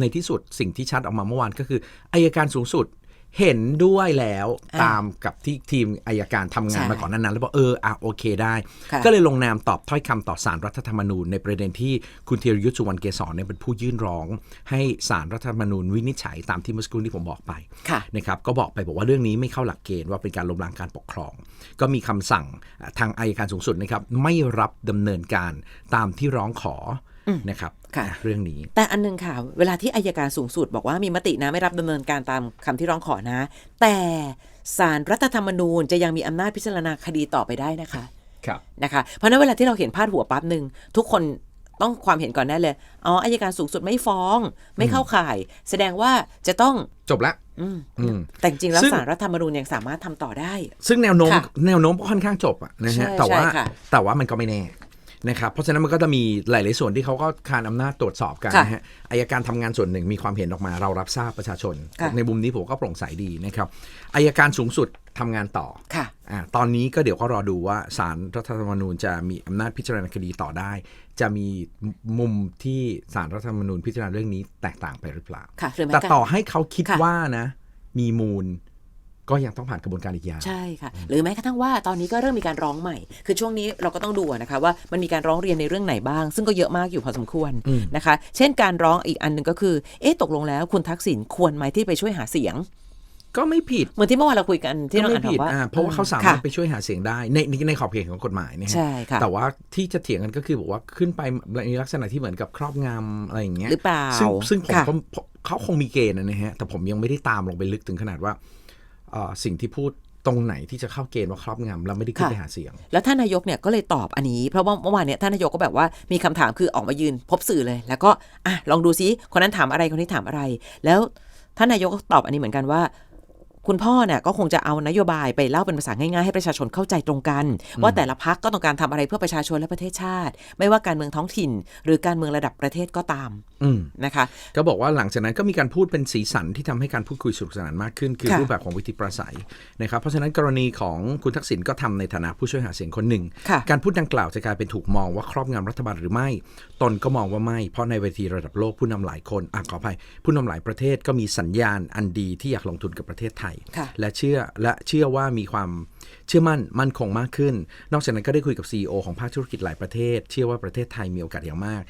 ในที่สุดสิ่งที่ชัดออกมาเมื่อวานก็คืออายการสูงสุดเห็นด้วยแล้วอ่าตามกับที่ทีมอายการทำงานใช่มาก่อนนั้นๆแล้วบอกเอออะโอเคได้ค่ะก็เลยลงนามตอบถ้อยคำต่อสารรัฐธรรมนูญ ในประเด็นที่คุณธีรยุทธ์สุวรรณเกษรเนี่ยเป็นผู้ยื่นร้อง ให้สารรัฐธรรมนูญวินิจฉัยตามที่เมื่อสักครู่ที่ผมบอกไปค่ะนะครับก็บอกไปบอกว่าเรื่องนี้ไม่เข้าหลักเกณฑ์ว่าเป็นการล้มล้างการปกครอง ก็มีคำสั่งอะทางอายการสูงสุดนะครับไม่รับดำเนินการตามที่ร้องขออ นะครับค่ะอะเรื่องนี้ แต่อันหนึงค่ะ เวลาที่อายการสูงสุดบอกว่ามีมตินะไม่รับดำเนินการตามคำที่ร้องขอนะ แต่สารรัฐธรรมนูญจะยังมีอำนาจพิจารณาคดีต่อไปได้นะคะครับนะคะ เพราะฉะนั้นเวลาที่เราเห็นพาดหัวปั๊บหนึ่งทุกคนต้องความเห็นก่อนแน่เลย อ๋ออายการสูงสุดไม่ฟ้อง ไม่เข้าข่าย แสดงว่าจะต้องจบละอืมอืมแต่จริงๆแล้วซึ่งสารรัฐธรรมนูญยังสามารถทำต่อได้ ซึ่งแนวโน้มค่ะแนวโน้มก็ค่อนข้างจบอะนะใช่ฮะแต่ว่าใช่ค่ะแต่ว่ามันก็ไม่แน่ นะครับเพราะฉะนั้นมันก็จะมีหลาย ๆ ส่วนที่เขาก็คานอำนาจตรวจสอบกันค่ะนะฮะอายการทำงานส่วนหนึ่งมีความเห็นออกมาเรารับทราบประชาชนค่ะในมุมนี้ผมก็โปร่งใสดีนะครับอายการสูงสุดทำงานต่อค่ะอ่าตอนนี้ก็เดี๋ยวก็รอดูว่าสารรัฐธรรมนูญจะมีอำนาจพิจารณาคดีต่อได้ จะมีมุมที่สารรัฐธรรมนูญพิจารณาเรื่องนี้แตกต่างไปหรือเปล่าค่ะหรือแม้แต่กระต่อให้เขาคิดค่ะว่านะมีมูล ก็ยังต้องผ่านกระบวนการอีกยาวใช่ค่ะ หรือแม้กระทั่งว่าตอนนี้ก็เริ่มมีการร้องใหม่ คือช่วงนี้เราก็ต้องดูอะนะคะว่ามันมีการร้องเรียนในเรื่องไหนบ้าง ซึ่งก็เยอะมากอยู่พอสมควรอืมนะคะ เช่นการร้องอีกอันหนึ่งก็คือ เอ๊ะตกลงแล้วคุณทักษิณควรไหมที่ไปช่วยหาเสียง ก็ไม่ผิด เหมือนที่เมื่อวานเราคุยกันที่ก็น้องไม่อันถาผิดมว่าอ่าเพราะว่าเขาสามารถค่ะไปช่วยหาเสียงได้ในในในขอบเขตของกฎหมายนะฮะใช่ค่ะแต่ว่าที่จะเถียงกันก็คือบอกว่าขึ้นไปในลักษณะที่เหมือนกับครอบงำอะไรอย่างเงี้ยหรือเปล่าซึ่งซึ่งผมค่ะก็ผมเขาคงมีเกณฑ์นะฮะแต่ผมยังไม่ได้ตามลงไปลึกถึงขนาดว่าเอ่อ สิ่งที่พูดตรงไหนที่จะเข้าเกณฑ์ว่าครอบงำแล้วไม่ได้ขึ้นค่ะไปหาเสียง แล้วท่านนายกเนี่ยก็เลยตอบอันนี้ เพราะว่าเมื่อวานเนี่ยท่านนายกก็แบบว่ามีคำถามคือออกมายืนพบสื่อเลย แล้วก็อะลองดูซิคนนั้นถามอะไรคนนี้ถามอะไร แล้วท่านนายกก็ตอบอันนี้เหมือนกันว่า คุณพ่อเนี่ยก็คงจะเอานโยบายไปเล่าเป็นภาษาง่ายๆให้ประชาชนเข้าใจตรงกัน ว่าแต่ละพักก็ต้องการทำอะไรเพื่อประชาชนและประเทศชาติ ไม่ว่าการเมืองท้องถิ่น หรือการเมืองระดับประเทศก็ตามอืมนะคะ ก็บอกว่าหลังจากนั้นก็มีการพูดเป็นสีสันที่ทำให้การพูดคุยสนุกสนานมากขึ้น คือค่ะรูปแบบของวิธีประสัยนะครับเพราะฉะนั้นกรณีของคุณทักษิณก็ทำในฐานะผู้ช่วยหาเสียงคนหนึ่งค่ะการพูดดังกล่าวจะกลายเป็นถูกมองว่าครอบงำรัฐบาลหรือไม่ ตนก็มองว่าไม่เพราะในเวทีระดับโลกผู้นำหลายคนอะขออภัยผู้นำหลายประเทศก็มีสัญญาณอันดีที่อยากลงทุนกับประเทศไทยค่ะและเชื่อและเชื่อว่ามีความเชื่อมั่นมั่นคงมากขึ้น นอกจากนั้นก็ได้คุยกับ CEO ของภาคธุรกิจหลายประเทศ เชื่อว่าประเทศไทยมีโอกาสอย่างมาก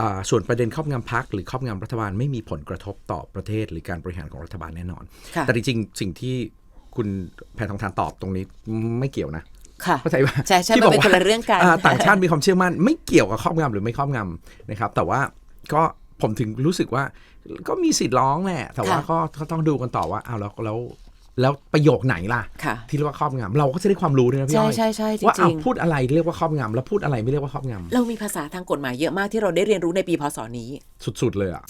อ่าส่วนประเด็นครอบงำพักหรือครอบงำรัฐบาลไม่มีผลกระทบต่อประเทศหรือการบริหารของรัฐบาลแน่นอนค่ะแต่จริงๆสิ่งที่คุณแพทองทานตอบตรงนี้ไม่เกี่ยวนะค่ะเข้าใจป่ะใช่ใช่ที่มันบเป็นคนละเรื่องกันาต่างชาติมีความเชื่อมั่น ไม่เกี่ยวกับครอบงำหรือไม่ครอบงำนะครับ แต่ว่าก็ผมถึงรู้สึกว่า ก็มีสิทธิ์ร้องแหละแต่ว่าค่ะก็ก็ต้องดูกันต่อว่าอ้าวแล้วแล้ว แล้วประโยคไหนล่ะค่ะ ที่เรียกว่าครอบงำเราก็จะได้ความรู้ด้วยนะพี่ใช่อ้อยใช่ใช่จว่าริอ้าวงพูดอะไรเรียกว่าครอบงำแล้วพูดอะไรไม่เรียกว่าครอบงๆเรามีภาษาทางกฎหมายเยอะมากที่เราได้เรียนรู้ในปีพศนี้ำสุดๆเลยอะ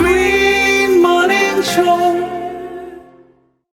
Green Morning Show